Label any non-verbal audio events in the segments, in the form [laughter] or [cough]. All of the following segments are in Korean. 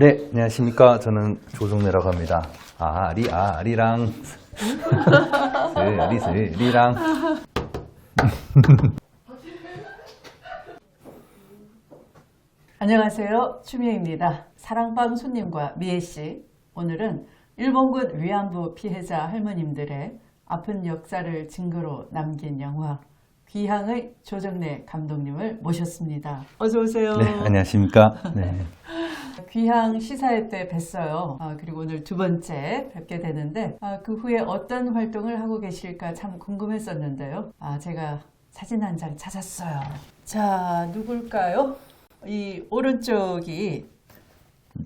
네, 안녕하십니까. 저는 조종래라고 합니다. 아리, 아리랑. 스리, 스리랑. [laughs] 안녕하세요. 추미애입니다. 사랑방 손님과 미애 씨. 오늘은 일본군 위안부 피해자 할머님들의 아픈 역사를 증거로 남긴 영화 귀향의 조정래 감독님을 모셨습니다. 어서 오세요. 네, 안녕하십니까. 네. 귀향 시사회 때 뵀어요. 아, 그리고 오늘 두 번째 뵙게 되는데 아, 그 후에 어떤 활동을 하고 계실까 참 궁금했었는데요. 아, 제가 사진 한 장 찾았어요. 자, 누굴까요? 이 오른쪽이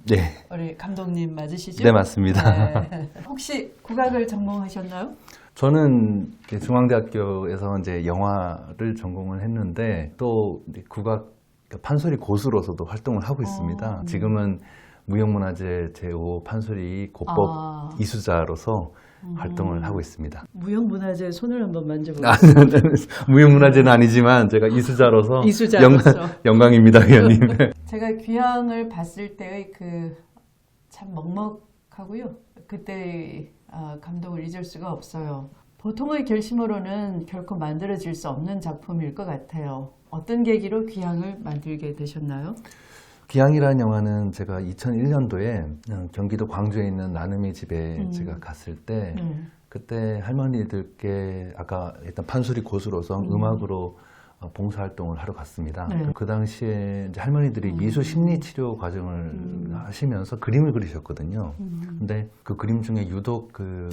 네. 우리 감독님 맞으시죠? 네, 맞습니다. 네. 혹시 국악을 전공하셨나요? 저는 중앙대학교에서 이제 영화를 전공을 했는데 또 국악 판소리 고수로서도 활동을 하고 있습니다. 어, 네. 지금은 무형문화재 제5 판소리 고법 아. 이수자로서 음. 활동을 하고 있습니다. 무형문화재 손을 한번 만져볼까요? 아, 무형문화재는 아니지만 제가 이수자로서 [laughs] 이수자로서. 영광, 영광입니다, 의원님. [laughs] 제가 귀향을 봤을 때의 그 참 먹먹하고요. 그때의 아, 감동을 잊을 수가 없어요. 보통의 결심으로는 결코 만들어질 수 없는 작품일 것 같아요. 어떤 계기로 귀향을 만들게 되셨나요? 기양이라는 영화는 제가 2001년도에 경기도 광주에 있는 나눔의 집에 음. 제가 갔을 때 음. 그때 할머니들께 아까 일단 판소리 고수로서 음. 음. 악으로 봉사활동을 하러 갔습니다. 네. 그 당시에 할머니들이 음. 미술 심리 치료 과정을 음. 하시면서 그림을 그리셨거든요. 음. 근데 그 그림 중에 유독 그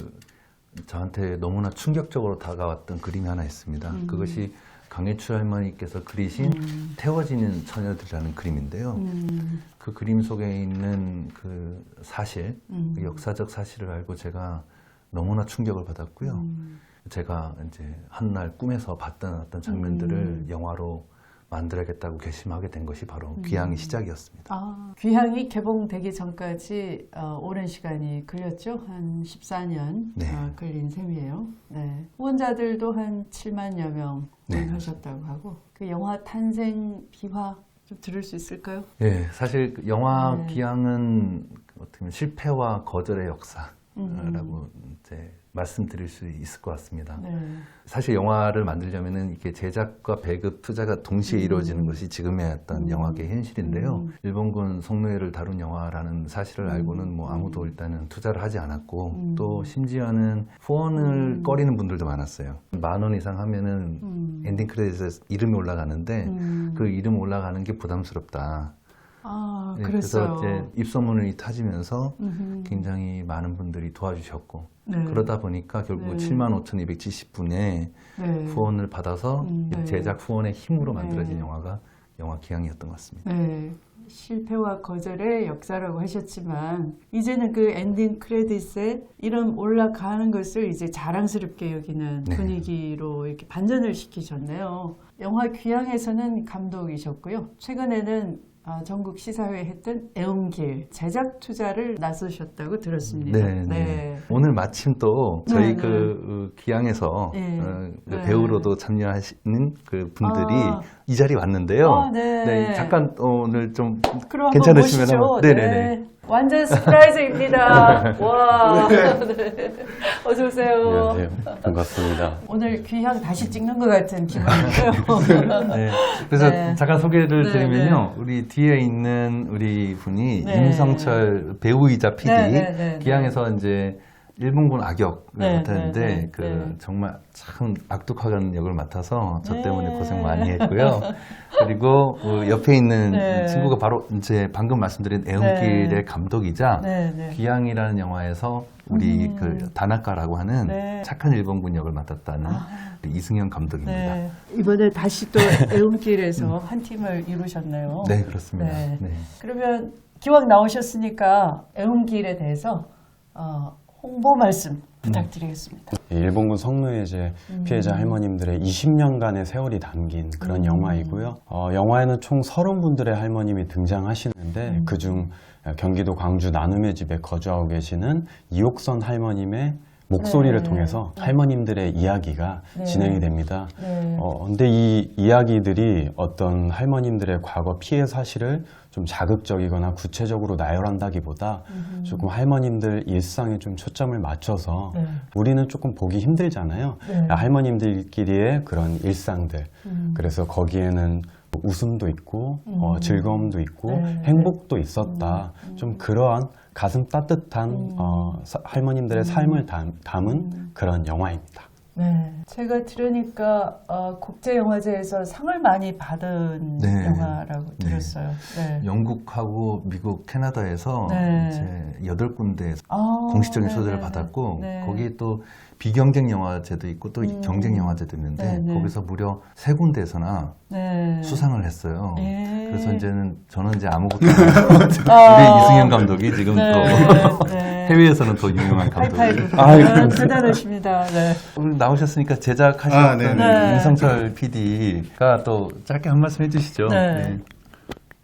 저한테 너무나 충격적으로 다가왔던 그림이 하나 있습니다. 음. 그것이 강혜출 할머니께서 그리신 음. 태워지는 처녀들이라는 그림인데요. 음. 그 그림 속에 있는 그 사실, 음. 그 역사적 사실을 알고 제가 너무나 충격을 받았고요. 음. 제가 이제 한날 꿈에서 봤던 어떤 장면들을 음. 영화로 만들어야겠다고 결심하게 된 것이 바로 음. 귀향의 시작이었습니다. 아, 귀향이 개봉되기 전까지 어, 오랜 시간이 걸렸죠. 한 14년 네. 어, 걸린 셈이에요. 네. 후원자들도 한 7만여 명 네. 하셨다고 하고 그 영화 탄생 비화 좀 들을 수 있을까요? 예, 사실 그 영화 네. 귀향은 어떻게 보면 실패와 거절의 역사라고 음. 이제 말씀드릴 수 있을 것 같습니다. 네. 사실 영화를 만들려면은 이게 제작과 배급, 투자가 동시에 음. 이루어지는 것이 지금의 어떤 음. 영화계 현실인데요. 음. 일본군 성노예를 다룬 영화라는 사실을 음. 알고는 뭐 아무도 일단은 투자를 하지 않았고 음. 또 심지어는 후원을 음. 꺼리는 분들도 많았어요. 만 원 이상 하면은 음. 엔딩 크레딧에 이름이 올라가는데 음. 그 이름 올라가는 게 부담스럽다. 아, 네. 그래서 이제 입소문이 타지면서 음흠. 굉장히 많은 분들이 도와주셨고 네. 그러다 보니까 결국 네. 75,270분의 네. 후원을 받아서 음, 네. 제작 후원의 힘으로 만들어진 네. 영화가 영화 기향이었던 것 같습니다. 네. 실패와 거절의 역사라고 하셨지만 이제는 그 엔딩 크레딧에 이름 올라가는 것을 이제 자랑스럽게 여기는 네. 분위기로 이렇게 반전을 시키셨네요. 영화 귀향에서는 감독이셨고요. 최근에는 아, 전국 시사회 했던 애옹길 제작 투자를 나서셨다고 들었습니다. 네, 네. 오늘 마침 또 저희 네, 그 어, 기향에서 네. 어, 그 네. 배우로도 참여하시는 그 분들이 아. 이 자리에 왔는데요. 아, 네. 잠깐 어, 오늘 좀 그럼 한번 괜찮으시면 보시죠. 한번- 네네네. 네. 완전 서프라이즈입니다. [laughs] 와. 네. [laughs] 어서 오세요. 안녕하세요. 반갑습니다. 오늘 귀향 다시 찍는 것 같은 기분이에요. [laughs] 네. 그래서 네. 잠깐 소개를 네, 드리면요. 우리 뒤에 있는 우리 분이 네. 임성철 배우이자 PD 네, 네, 네, 기양에서 이제 일본군 악역을 네, 맡았는데 네, 네, 그 네. 정말 참 악독하는 역을 맡아서 저 네. 때문에 고생 많이 했고요. [laughs] 그리고 어, 옆에 있는 네. 친구가 바로 이제 방금 말씀드린 애용길의 네. 감독이자 네, 네. 기양이라는 영화에서 우리 음. 그 다나카라고 하는 네. 착한 일본군 역을 맡았다는 아. 이승현 감독입니다. 네. 이번에 다시 또 [laughs] 애움길에서 한 팀을 이루셨네요. 네, 그렇습니다. 네. 네. 그러면 기왕 나오셨으니까 애움길에 대해서 어, 홍보 말씀 부탁드리겠습니다. 일본군 성노예제 음. 피해자 할머님들의 20년간의 세월이 담긴 그런 음. 영화이고요. 어, 영화에는 총 30분들의 할머님이 등장하시는데 음. 그중 경기도 광주 나눔의 집에 거주하고 계시는 이옥선 할머님의 목소리를 네. 통해서 할머님들의 이야기가 네. 진행이 됩니다. 네. 어, 근데 이 이야기들이 어떤 할머님들의 과거 피해 사실을 좀 자극적이거나 구체적으로 나열한다기보다 음. 조금 할머님들 일상에 좀 초점을 맞춰서 네. 우리는 조금 보기 힘들잖아요. 네. 할머님들끼리의 그런 일상들. 음. 그래서 거기에는 웃음도 있고 어, 음. 즐거움도 있고 네. 행복도 있었다. 좀 그러한 가슴 따뜻한 음. 어, 사- 할머님들의 삶을 담, 담은 그런 영화입니다. 네. 제가 들으니까 어, 국제영화제에서 상을 많이 받은 네. 영화라고 네. 들었어요. 네. 영국하고 미국, 캐나다에서 네. 이제 여덟 군데 아, 공식적인 네, 소재를 네, 받았고 네. 거기에 또 비경쟁 영화제도 있고 또 음. 경쟁 영화제도 있는데 네, 네. 거기서 무려 세 군데에서나 네. 수상을 했어요. 예. 그래서 이제는 저는 이제 아무것도 안 하고 아. [laughs] 우리 이승현 감독이 지금 네. 또 네. 해외에서는 더 유명한 감독이 하이파이브. 아이고. 아, 대단하십니다. 네. 오늘 나오셨으니까 제작하셨던 아, 네, 네. 윤성철 PD가 또 짧게 한 말씀 해주시죠. 네.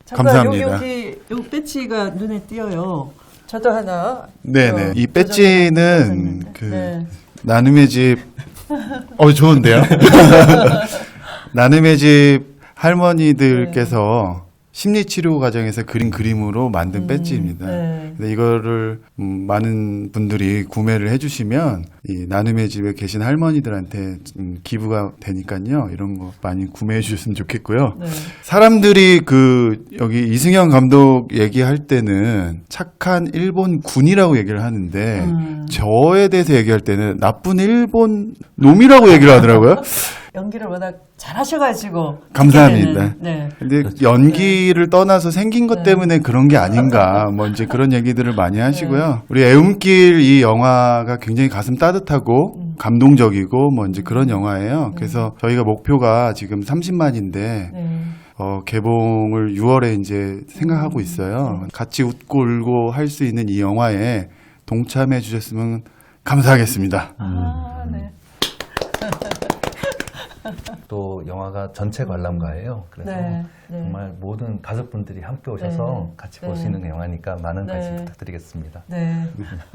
잠깐 감사합니다. 요, 여기 요 배지가 눈에 띄어요. 저도 하나. 네네. 어, 이 배지는 도전했는데. 그 네. 나눔의 집, [laughs] 어, 좋은데요? [laughs] [laughs] 나눔의 집 할머니들께서 심리 치료 과정에서 그린 그림으로 만든 배지입니다. 네. 근데 이거를 음, 많은 분들이 구매를 해주시면 이 나눔의 집에 계신 할머니들한테 음, 기부가 되니까요. 이런 거 많이 구매해 주셨으면 좋겠고요. 네. 사람들이 그 여기 이승현 감독 얘기할 때는 착한 일본 군이라고 얘기를 하는데 음. 저에 대해서 얘기할 때는 나쁜 일본 놈이라고 얘기를 하더라고요. [laughs] 연기를 워낙 잘하셔가지고. 감사합니다. 네. 근데 연기를 떠나서 생긴 것 네. 때문에 그런 게 아닌가 뭐 이제 그런 얘기들을 많이 하시고요. 우리 애움길 이 영화가 굉장히 가슴 따뜻하고 음. 감동적이고 뭐 이제 그런 영화예요. 그래서 저희가 목표가 지금 30만인데 네. 어, 개봉을 6월에 이제 생각하고 있어요. 같이 웃고 울고 할 수 있는 이 영화에 동참해 주셨으면 감사하겠습니다. 아, 네. 또 영화가 전체 관람가예요. 그래서 네. 네. 정말 모든 가족분들이 함께 오셔서 네. 같이 네. 볼수 있는 영화니까 많은 관심 네. 부탁드리겠습니다. 네.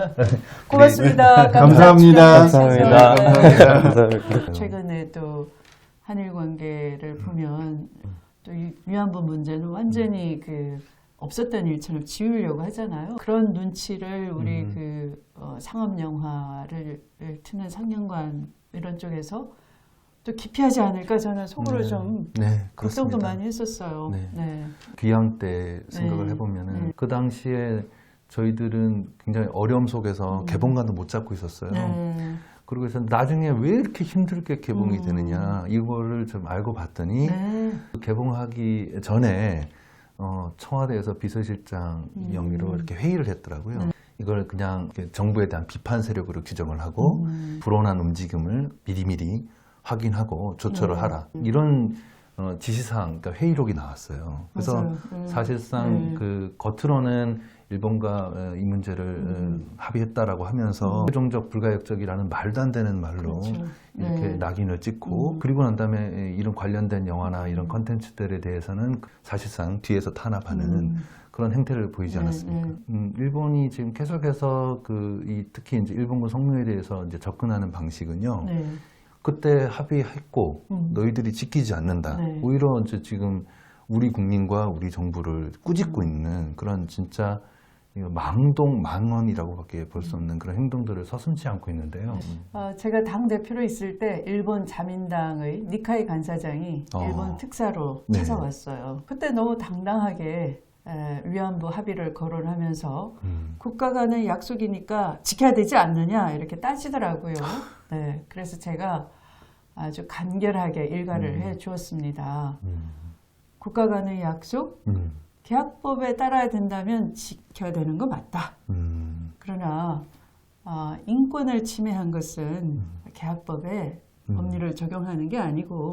[laughs] 고맙습니다. 감사합니다. 감사합니다. 감사합니다. 최근에 또 한일 관계를 보면 또이 위안부 문제는 완전히 그 없었던 일처럼 지우려고 하잖아요. 그런 눈치를 우리 음. 그 어, 상업 영화를 트는 상영관 이런 쪽에서 또 기피하지 않을까 저는 속으로 네. 좀 네, 걱정도 그렇습니다. 많이 했었어요. 네. 네. 귀향 때 생각을 네. 해보면은 네. 그 당시에 저희들은 굉장히 어려움 속에서 음. 개봉관도 못 잡고 있었어요. 네. 그리고 그래서 나중에 왜 이렇게 힘들게 개봉이 음. 되느냐 이거를 좀 알고 봤더니 네. 개봉하기 전에 어, 청와대에서 비서실장 음. 영위로 이렇게 회의를 했더라고요. 네. 이걸 그냥 정부에 대한 비판 세력으로 규정을 하고 음. 불온한 움직임을 미리미리 확인하고 조처를 네. 하라 이런 어, 지시사항, 그러니까 회의록이 나왔어요. 그래서. 음. 사실상 네. 그 겉으로는 일본과 어, 이 문제를 음. 어, 합의했다라고 하면서 최종적 불가역적이라는 말도 안 되는 말로 그렇죠. 이렇게 네. 낙인을 찍고 음. 그리고 난 다음에 이런 관련된 영화나 이런 컨텐츠들에 대해서는 사실상 뒤에서 탄압하는 음. 그런 행태를 보이지 네, 않았습니까? 네. 음, 일본이 지금 계속해서 그 이 특히 이제 일본군 성노에 대해서 이제 접근하는 방식은요. 네. 그때 합의했고 음. 너희들이 지키지 않는다. 네. 오히려 이제 지금 우리 국민과 우리 정부를 꾸짖고 있는 그런 진짜 망동 망언이라고밖에 볼 수 없는 그런 행동들을 서슴지 않고 있는데요. 어, 제가 당 대표로 있을 때 일본 자민당의 니카이 간사장이 어. 일본 특사로 네. 찾아왔어요. 그때 너무 당당하게 에, 위안부 합의를 거론하면서 음. 국가 간의 약속이니까 지켜야 되지 않느냐 이렇게 따지더라고요. 네, 그래서 제가 아주 간결하게 일가를 음. 해 주었습니다. 음. 국가 간의 약속, 음. 계약법에 따라야 된다면 지켜야 되는 거 맞다. 음. 그러나 아, 인권을 침해한 것은 계약법에 음. 법률을 적용하는 게 아니고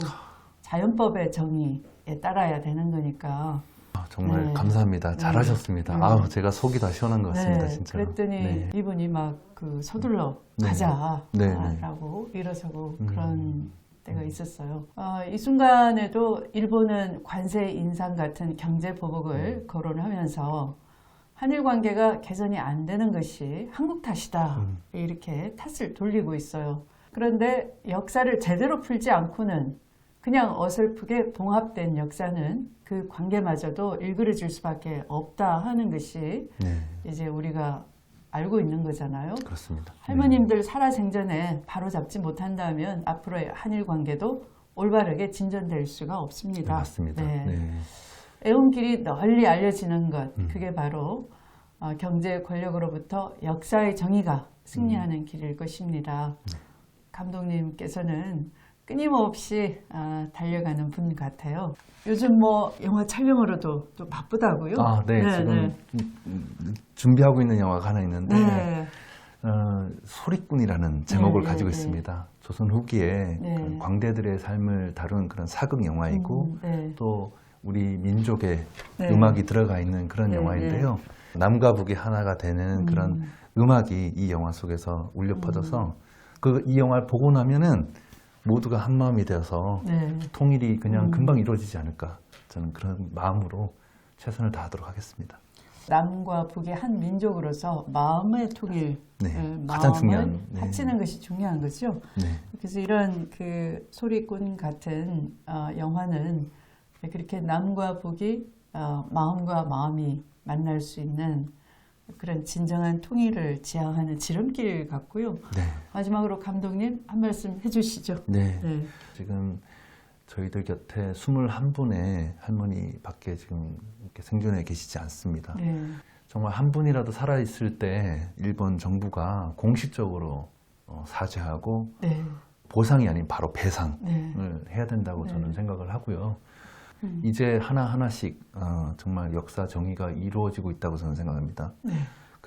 자연법의 정의에 따라야 되는 거니까. 아, 정말 네. 감사합니다. 잘하셨습니다. 네. 아우 제가 속이 다 시원한 것 같습니다, 네, 진짜. 그랬더니 네. 이분이 막 그 서둘러 네. 가자라고 네, 네. 일어서고 음. 그런 때가 있었어요. 아, 이 순간에도 일본은 관세 인상 같은 경제 보복을 음. 거론하면서 한일 관계가 개선이 안 되는 것이 한국 탓이다. 음. 이렇게 탓을 돌리고 있어요. 그런데 역사를 제대로 풀지 않고는 그냥 어설프게 봉합된 역사는 그 관계마저도 일그러질 수밖에 없다 하는 것이 네, 이제 우리가 알고 있는 거잖아요. 그렇습니다. 할머님들 살아생전에 바로 잡지 못한다면 앞으로의 한일 관계도 올바르게 진전될 수가 네, 없습니다. 맞습니다. 네. 네. 애운길이 널리 알려지는 것, 음. 그게 바로 어, 경제 권력으로부터 역사의 정의가 승리하는 길일 것입니다. 네. 감독님께서는 끊임없이 아, 달려가는 분 같아요. 요즘 뭐 영화 촬영으로도 또 바쁘다고요? 아, 네, 지금 음, 준비하고 있는 영화가 하나 있는데 네. 어, 소리꾼이라는 제목을 네, 가지고 네, 네. 있습니다. 조선 후기에 네. 그 광대들의 삶을 다룬 그런 사극 영화이고 음, 네. 또 우리 민족의 네. 음악이 들어가 있는 그런 네, 영화인데요. 남과 북이 하나가 되는 그런 음. 음악이 이 영화 속에서 울려 퍼져서 그이 영화를 보고 나면은 모두가 한 마음이 되어서 네. 통일이 그냥 음. 금방 이루어지지 않을까 저는 그런 마음으로 최선을 다하도록 하겠습니다. 남과 북의 한 민족으로서 마음의 통일, 네, 예, 가장 중요한, 네. 합치는 것이 중요한 거죠. 네, 그래서 이런 그 소리꾼 같은 어, 영화는 그렇게 남과 북이 어, 마음과 마음이 만날 수 있는 그런 진정한 통일을 지향하는 지름길 같고요. 네, 마지막으로 감독님 한 말씀 해주시죠. 네. 네. 지금 저희들 곁에 21분의 할머니밖에 지금 이렇게 생존해 계시지 않습니다. 네. 정말 한 분이라도 살아있을 때 일본 정부가 공식적으로 어, 사죄하고 네. 보상이 아닌 바로 배상을 네. 해야 된다고 네. 저는 생각을 하고요. 음. 이제 하나하나씩 어, 정말 역사 정의가 이루어지고 있다고 저는 생각합니다. 네.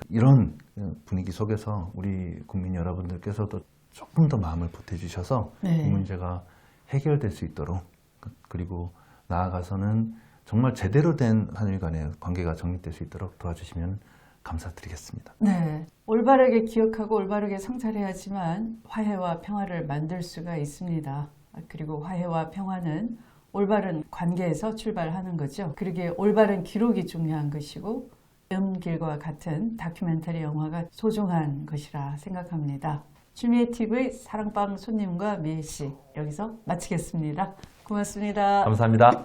이런 분위기 속에서 우리 국민 여러분들께서도 조금 더 마음을 보태주셔서 네. 이 문제가 해결될 수 있도록 그- 그리고 나아가서는 정말 제대로 된 한일 간의 관계가 정립될 수 있도록 도와주시면 감사드리겠습니다. 네. 올바르게 기억하고 올바르게 성찰해야지만 화해와 평화를 만들 수가 있습니다. 그리고 화해와 평화는 올바른 관계에서 출발하는 거죠. 그러기에 올바른 기록이 중요한 것이고 연길과 같은 다큐멘터리 영화가 소중한 것이라 생각합니다. 주미의 TV 사랑방 손님과 미애 씨 여기서 마치겠습니다. 고맙습니다. 감사합니다.